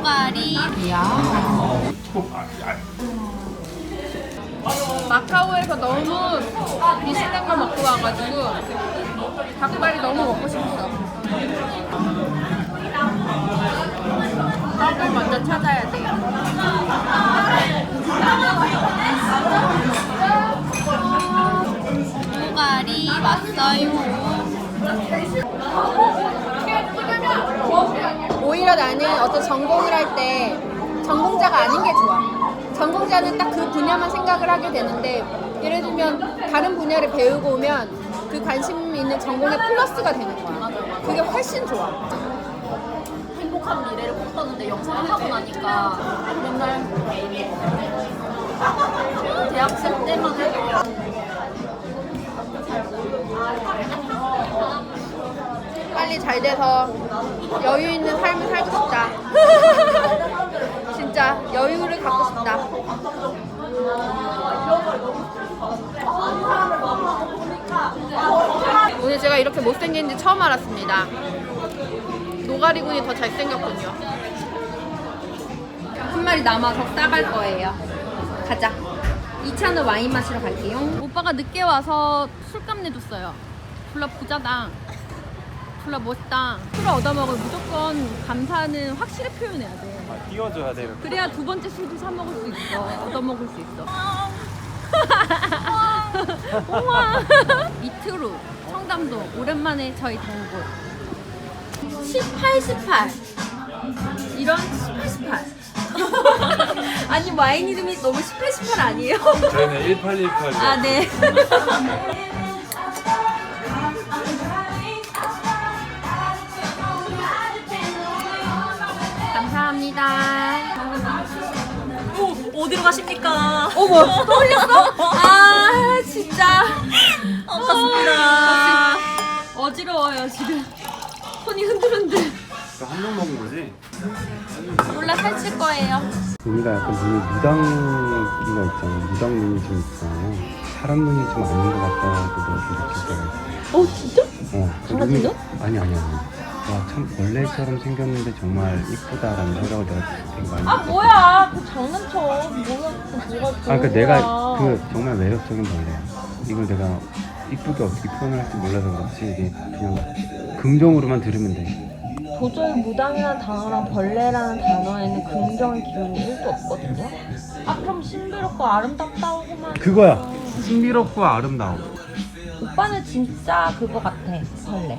노가리. 이야. 마카오에서 너무 비슷한 거 먹고 와가지고 닭발이 너무 먹고 싶어. 떡을 먼저 찾아야 돼요. 노가리 왔어요. 오히려 나는 어떤 전공을 할 때 전공자가 아닌 게 좋아. 전공자는 딱 그 분야만 생각을 하게 되는데 예를 들면 다른 분야를 배우고 오면 그 관심 있는 전공의 플러스가 되는 거야. 그게 훨씬 좋아. 행복한 미래를 꿈꿨는데 영상을 하고 나니까 맨날 대학생 때만 해도 빨리 잘 돼서 여유 있는 삶을 살고 싶다. 진짜 여유를 갖고 싶다. 오늘 제가 이렇게 못생긴지 처음 알았습니다. 노가리군이 더 잘생겼군요. 한 마리 남아서 싸갈 거예요. 가자. 2차는 와인 마시러 갈게요. 오빠가 늦게 와서 술값 내줬어요. 졸라 부자다. 졸라 멋있다. 술을 얻어먹을 무조건 감사는 확실히 표현해야 돼. 아, 띄워줘야 돼요. 그래야 두 번째 술도 사 먹을 수 있어. 얻어먹을 수 있어. 우와. 이틀 후 청담동 오랜만에 저희 단골 18, 18 이런 18, 18 아니 와인 이름이 너무 18, 18 아니에요? 저희는 1818. 아 네. 감사합니다. 어디로 가십니까? 어머 또 올렸어? 아 진짜 아깝습니다. 어지러워요 지금 손이 흔들흔들 한명 먹은 거지? 몰라 살찔 거예요 눈이가 약간 눈이 무당기가 있잖아요. 무당 눈이 좀 있잖아요. 사람 눈이 좀 아닌 것 같다고 좀 느낄 때가 있어요. 어 진짜? 어, 그 강아지 눈이- 눈? 아니, 아니, 아니. 와, 참, 원래처럼 생겼는데 정말 이쁘다라는 생각을 내가 되게 많이 아 했었어. 뭐야? 그 장난쳐. 뭐야? 그 뭐가 아, 그러니까 내가 그 정말 매력적인 벌레야. 이걸 내가 이쁘게 어떻게 표현할지 몰라서 그렇지. 이게 그냥 긍정으로만 들으면 돼. 도저히 무당이라는 단어랑 벌레라는 단어에는 긍정의 기운이 1도 없거든요. 아 그럼 신비롭고 아름답다고만. 그거야. 신비롭고 아름다워. 오빠는 진짜 그거 같아. 벌레.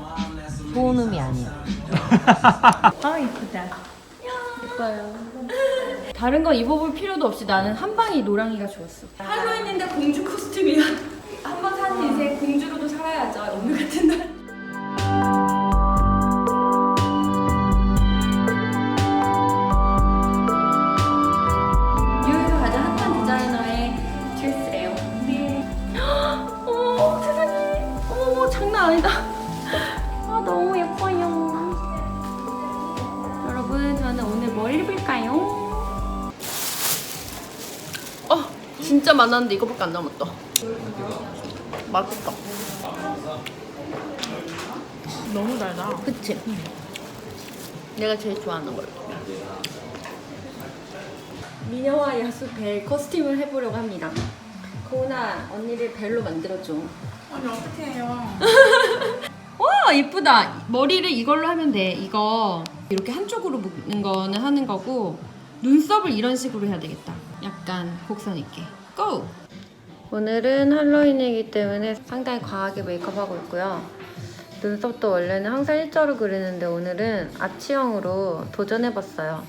좋은 의미 아니야. 아 이쁘다. 예뻐요. 다른 거 입어볼 필요도 없이 나는 한 방이 노랑이가 좋았어. 할로윈인데 공주 코스튬이야. 한 번 사는 인생 공주로도 살아야죠. 오늘 같은 날 많았는데 이거밖에 안 남았다. 맛있다. 너무 달다. 그치? 내가 제일 좋아하는 걸로 미녀와 야수 벨 커스튬을 해보려고 합니다. 고은아 언니를 벨로 만들어줘. 아니 어떻게 해요? 와 예쁘다. 머리를 이걸로 하면 돼. 이거 이렇게 한쪽으로 묶는 거는 하는 거고 눈썹을 이런 식으로 해야 되겠다. 약간 곡선 있게 고! 오늘은 할로윈이기 때문에 상당히 과하게 메이크업하고 있고요 눈썹도 원래는 항상 일자로 그리는데 오늘은 아치형으로 도전해봤어요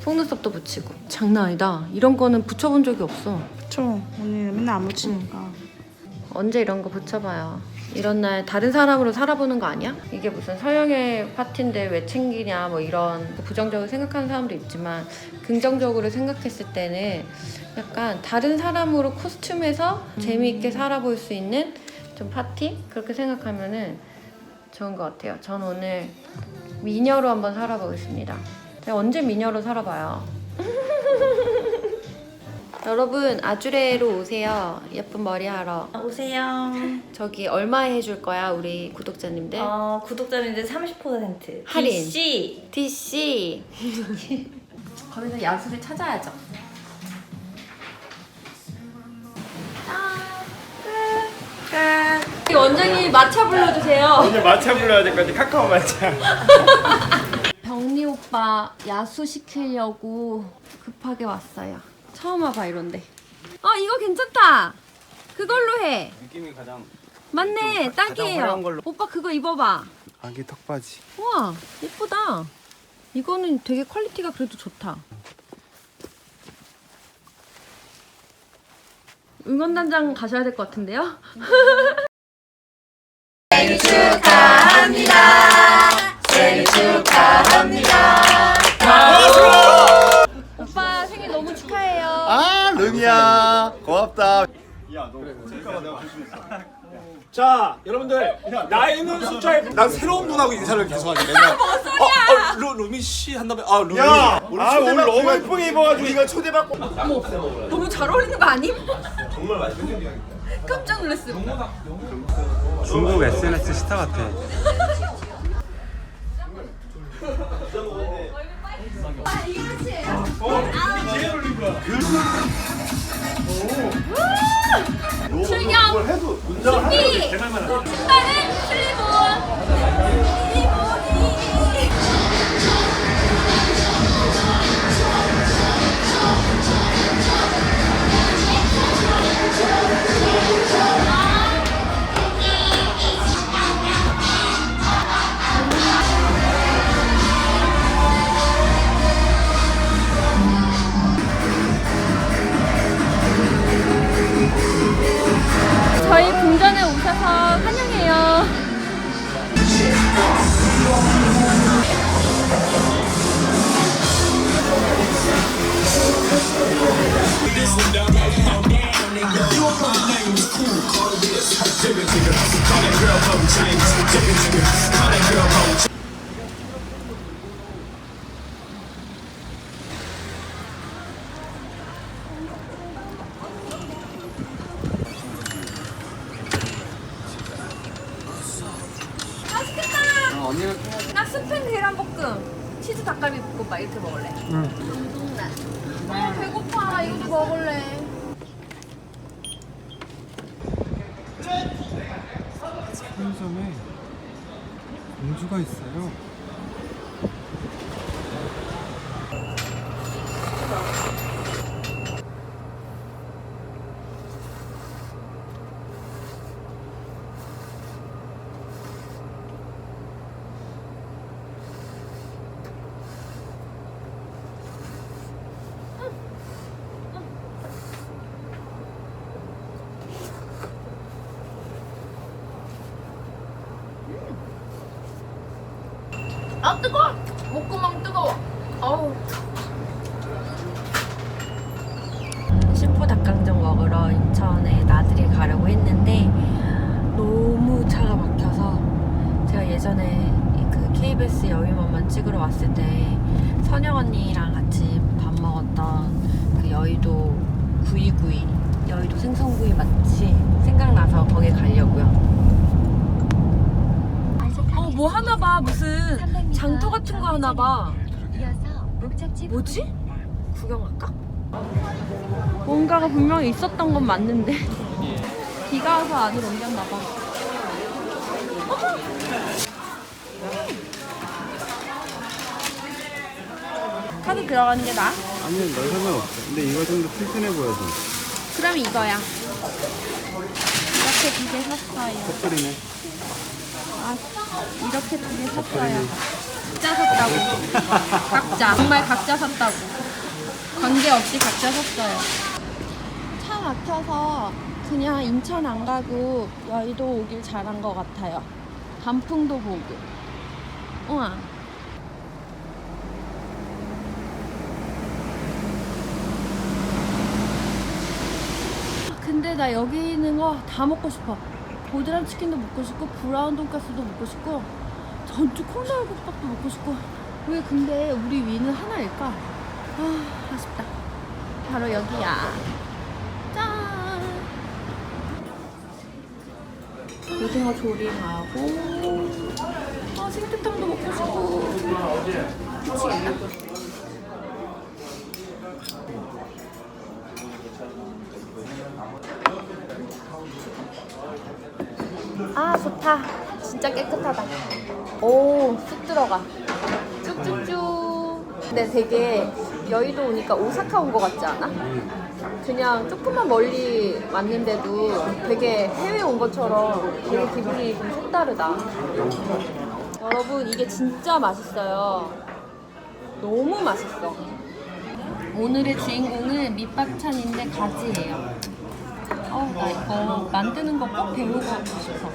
속눈썹도 붙이고 장난 아니다 이런 거는 붙여본 적이 없어 그쵸. 언니는 맨날 안 묻히니까. 언제 이런 거 붙여봐요. 이런 날 다른 사람으로 살아보는 거 아니야? 이게 무슨 서영의 파티인데 왜 챙기냐 뭐 이런 부정적으로 생각하는 사람도 있지만 긍정적으로 생각했을 때는 약간 다른 사람으로 코스튬해서 재미있게 살아볼 수 있는 좀 파티? 그렇게 생각하면은 좋은 것 같아요. 전 오늘 미녀로 한번 살아보겠습니다. 제가 언제 미녀로 살아봐요. 여러분 아주레로 오세요. 예쁜 머리 하러. 오세요. 저기 얼마에 해줄 거야 우리 구독자님들? 어 구독자님들 30% 할인. DC DC 거기서 야수를 찾아야죠. 끝. 원장님 마차 불러주세요. 오늘 마차 불러야 될 것 같아. 카카오 마차. 병리 오빠 야수 시키려고 급하게 왔어요. 처음 와봐 이런데. 어 이거 괜찮다. 그걸로 해. 느낌이 가장 맞네 좀 가- 가장 딱이에요. 화려한 걸로. 오빠 그거 입어봐. 아기 턱바지. 우와 예쁘다. 이거는 되게 퀄리티가 그래도 좋다. 응원단장 가셔야 될 것 같은데요? 자, 여러분들 나이는 숫자에 난 새로운 분하고 인사를 계속하게 되면 뭔 소리야? 어, 어, 루, 루미 씨 한다음에 아 루미. 야, 아 오늘 너무 예쁘게 입어가지고 우리가 초대받고 너무 잘 어울리는 거 아님? 정말 맛있게 깜짝 놀랐어. 중국 SNS 스타 같아. 출경 준비. 신발은 슬리본 계란볶음, 치즈 닭갈비 볶음밥 이렇게 먹을래. 응. 아 배고파. 이것도 먹을래. 편의점에 공주가 있어요. 아 뜨거. 목구멍 뜨거워. 어우. 슈퍼 닭강정 먹으러 인천에 나들이 가려고 했는데 너무 차가 막혀서 제가 예전에 이그 KBS 여의만만 찍으러 왔을 때 선영 언니랑 같이 밥 먹었던 그 여의도 구이구이 여의도 생선구이 맛집 생각나서 거기 가려고요. 어 뭐 하나 봐 무슨 장터 같은 거 하나 봐. 뭐지? 구경 갈까? 뭔가가 분명히 있었던 건 맞는데 비가 와서 안으로 옮겼나 봐. 어머! 카드 들어가는 게 나아? 아니 너 상관없어. 근데 이거 좀 더 튼튼해 보여서. 그럼 이거야. 이렇게 두 개 샀어요. 커플이네. 아, 이렇게 두 개 샀어요. 각자 샀다고. 각자. 정말 각자 샀다고. 관계 없이 각자 샀어요. 차 막혀서 그냥 인천 안 가고 여의도 오길 잘한 것 같아요. 단풍도 보고. 우와. 근데 나 여기 있는 거 다 먹고 싶어. 보드람 치킨도 먹고 싶고 브라운 돈가스도 먹고 싶고 전주 콩나물국밥도 먹고 싶고 왜 근데 우리 위는 하나일까? 아 아쉽다. 바로 여기야. 짠. 오징어 조림하고 아 생태탕도 먹고 싶고 미치겠다. 좋다. 진짜 깨끗하다. 오, 쑥 들어가. 쭉쭉쭉. 근데 되게 여의도 오니까 오사카 온것 같지 않아? 그냥 조금만 멀리 왔는데도 되게 해외 온 것처럼 되게 기분이 좀 색다르다. 여러분, 이게 진짜 맛있어요. 너무 맛있어. 오늘의 주인공은 밑반찬인데 가지예요. 어, 나 이거 만드는 거 꼭 배우고 싶어.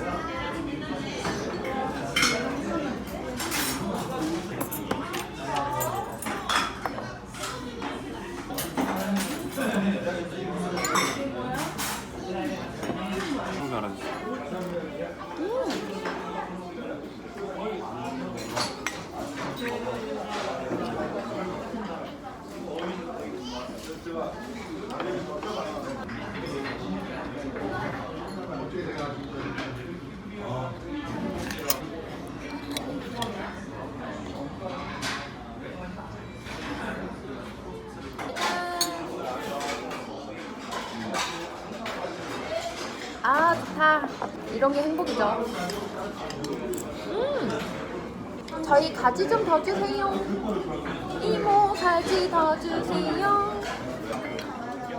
아, 좋다. 이런 게 행복이죠. 음. 저희 가지 좀 더 주세요. 이모 가지 더 주세요.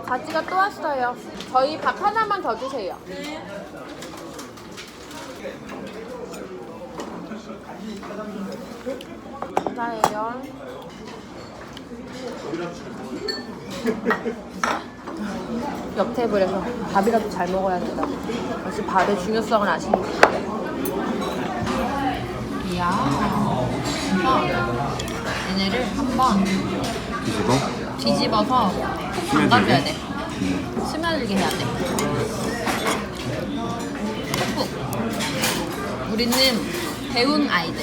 가지가 또 왔어요. 저희 밥 하나만 더 주세요. 감사해요. 옆 테이블에서 밥이라도 잘 먹어야 된다. 역시 밥의 중요성을 아시는 분. 이야. 얘네를 한번 뒤집어? 뒤집어서 푹 담가줘야 돼. 스며들게 해야 돼. 푹. 우리는 배운 아이들.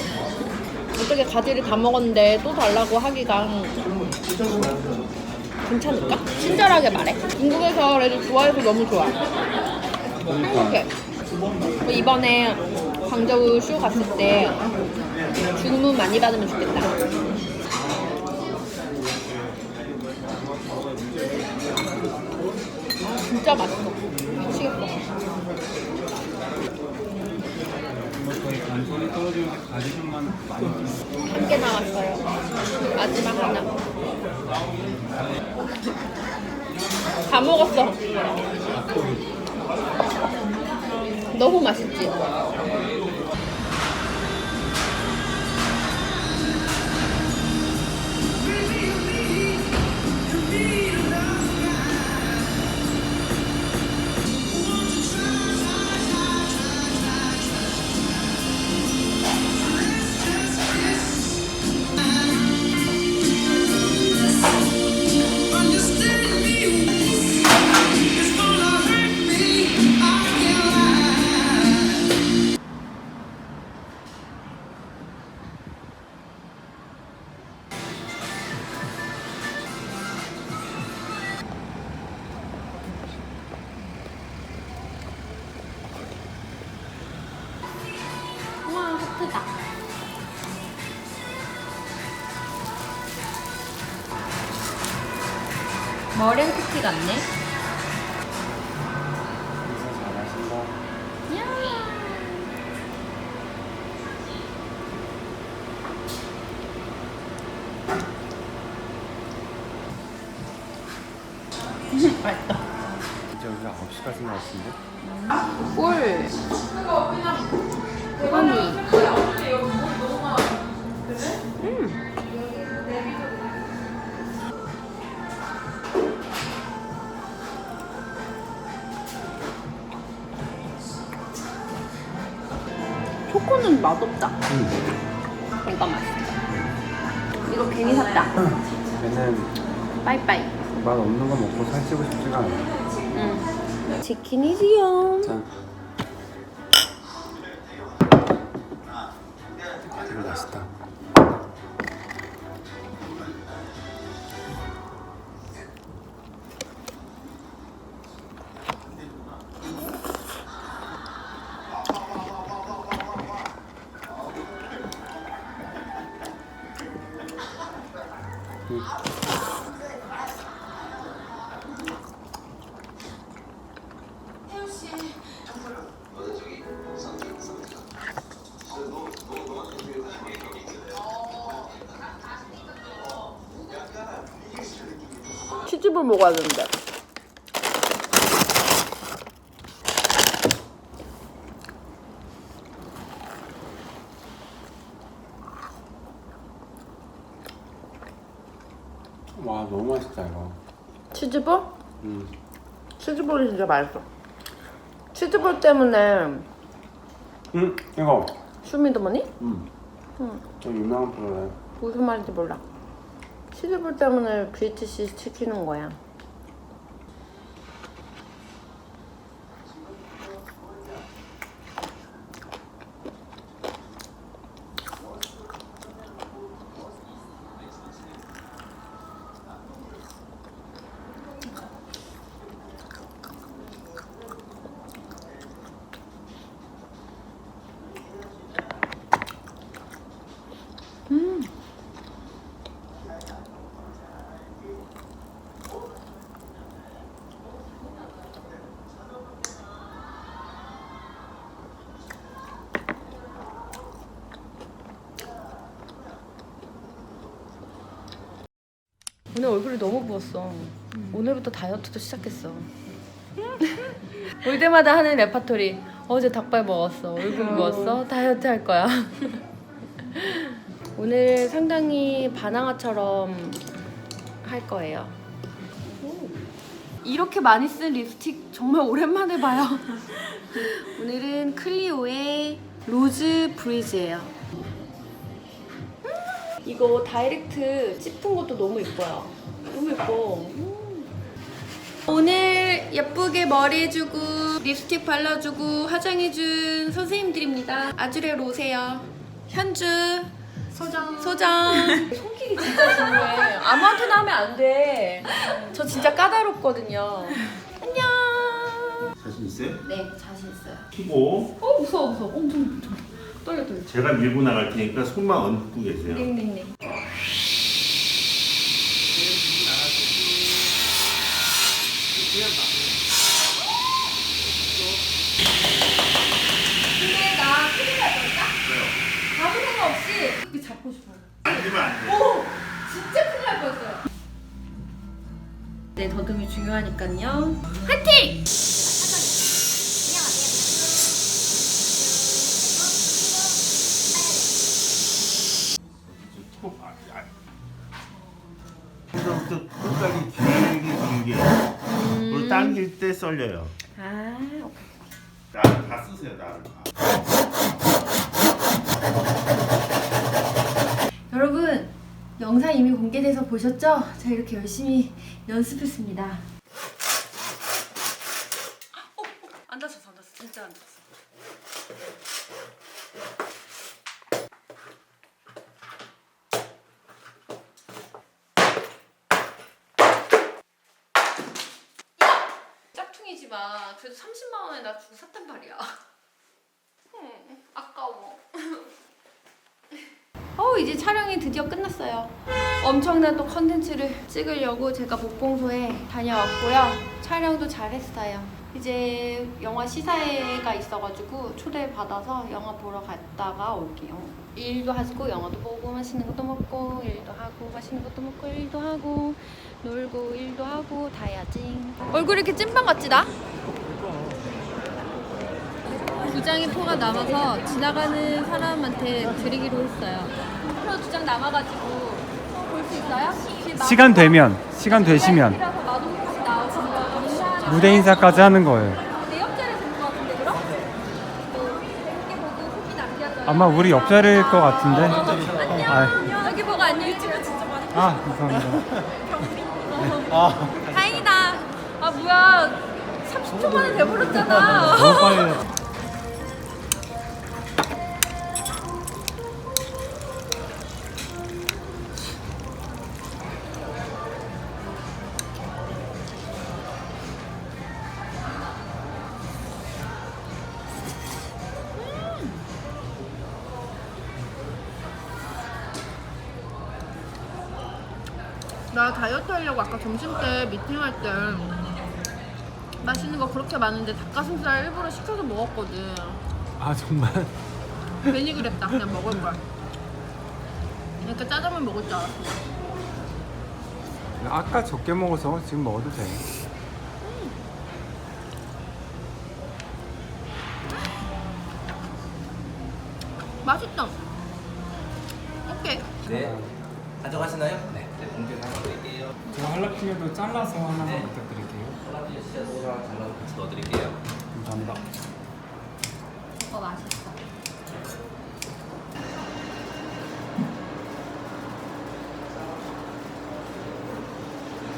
어떻게 가지를 다 먹었는데 또 달라고 하기가 괜찮을까? 친절하게 말해. 중국에서 그래도 좋아해서 너무 좋아. 행복해. 뭐 이번에 광저우 쇼 갔을 때 주문 많이 받으면 좋겠다. 아, 진짜 맛있어. 저희 간소리 떨어지는데 가지 좀만 많이 좀 한개 나왔어요. 마지막 하나. 다 먹었어. 너무 맛있지? 진짜 우리 9시까지 나왔는데? 꿀. 허니. 초코는 맛없다. 이거 맛있다. 이거 괜히 샀다. 얘는 빠이빠이. 맛 없는 거 먹고 살찌고 싶지가 않아. 응. 치킨이지요. 짠. 치즈볼 먹어야 되는데. 와 너무 맛있다 이거. 치즈볼? 음. 치즈볼이 진짜 맛있어. 치즈볼 때문에 음 이거. 쇼미더머니? 음. 응. 좀 유명한 프로래. 무슨 말인지 몰라. 치즈볼 때문에 BTC 시키는 거야. 오늘 얼굴이 너무 부었어. 오늘부터 다이어트도 시작했어. 올 때마다 하는 레파토리. 어제 닭발 먹었어. 얼굴 부었어. 다이어트 할 거야. 오늘 상당히 바나나처럼 할 거예요. 이렇게 많이 쓴 립스틱 정말 오랜만에 봐요. 오늘은 클리오의 로즈 브리즈예요. 이거 다이렉트 찝은 것도 너무 예뻐요. 너무 예뻐. 오늘 예쁘게 머리 해주고 립스틱 발라주고 화장해준 선생님들입니다. 아주레로 오세요. 현주. 소정. 소정. 손길이 진짜 중요해. 아무한테나 하면 안 돼. 저 진짜 까다롭거든요. 안녕. 자신 있어요? 네, 자신 있어요. 키고 어, 무서워, 무서워. 엄청 엄청. 떨려, 떨려. 제가 밀고 나갈 테니까 손만 얹고 계세요. 링링링. 근데 나 큰일 날 뻔했다? 왜요? 아무 생각 없이 그렇게 잡고 싶어. 만지면 안 돼. 오! 진짜 큰일 날 뻔했어요. 네, 더듬이 중요하니까요. 화이팅! 톡, 아, 아. 그래서부터 끝까지 길게 길게. 그리고 당길 때 썰려요. 아, 나를 다 쓰세요. 나를 다. 여러분 영상 이미 공개돼서 보셨죠? 제가 이렇게 열심히 연습했습니다. 어, 어, 안 다쳤어, 안 다쳤어, 진짜 안 다쳤어. 짝퉁이지 만 그래도 30만 원에 나 주고 샀단 말이야. 음, 아까워. 어 이제 촬영이 드디어 끝났어요. 엄청난 또 컨텐츠를 찍으려고 제가 목공소에 다녀왔고요. 촬영도 잘했어요. 이제 영화 시사회가 있어가지고 초대받아서 영화 보러 갔다가 올게요. 일도 하고 영화도 보고 맛있는 것도 먹고 일도 하고 맛있는 것도 먹고 일도 하고 놀고 일도 하고 다 해야지. 얼굴 이렇게 찐빵 같지 나? 두 장의 포가 남아서 지나가는 사람한테 드리기로 했어요. 프로 두 장 남아가지고 볼 수 있어요? 시간 되면 시간 되시면 이라서 마동석 씨 나오시면 인사하는 무대 인사까지 하는 거예요. 내 옆자리에 될것 같은데 그럼? 또 재밌게 보고 후기 남겨줘요. 아마 우리 옆자리일 것 같은데. 안녕. 아, 여기 보고 안녕. 유튜브 진짜 많이 아 감사합니다. 다행이다. 아 뭐야 30초 만에 돼버렸잖아. 너무 빨리. 점심 때 미팅할 때 맛있는 거 그렇게 많은데 닭가슴살 일부러 시켜서 먹었거든. 아 정말. 괜히 그랬다. 그냥 먹을 걸. 그러니까 짜장면 먹을 줄 알았어. 아까 적게 먹어서 지금 먹어도 돼. 맛있다. 오케이. 네. 가져가시나요? 네. 네, 공개 하나 드릴게요. 할라피뇨도 잘라서 하나만 부탁드릴게요. 같이 넣어드릴게요. 감사합니다. 어 맛있어.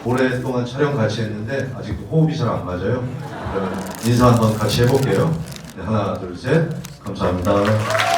오랫동안 촬영 같이 했는데 아직도 호흡이 잘 안 맞아요. 그러면 인사 한번 같이 해볼게요. 네, 하나, 둘, 셋. 감사합니다.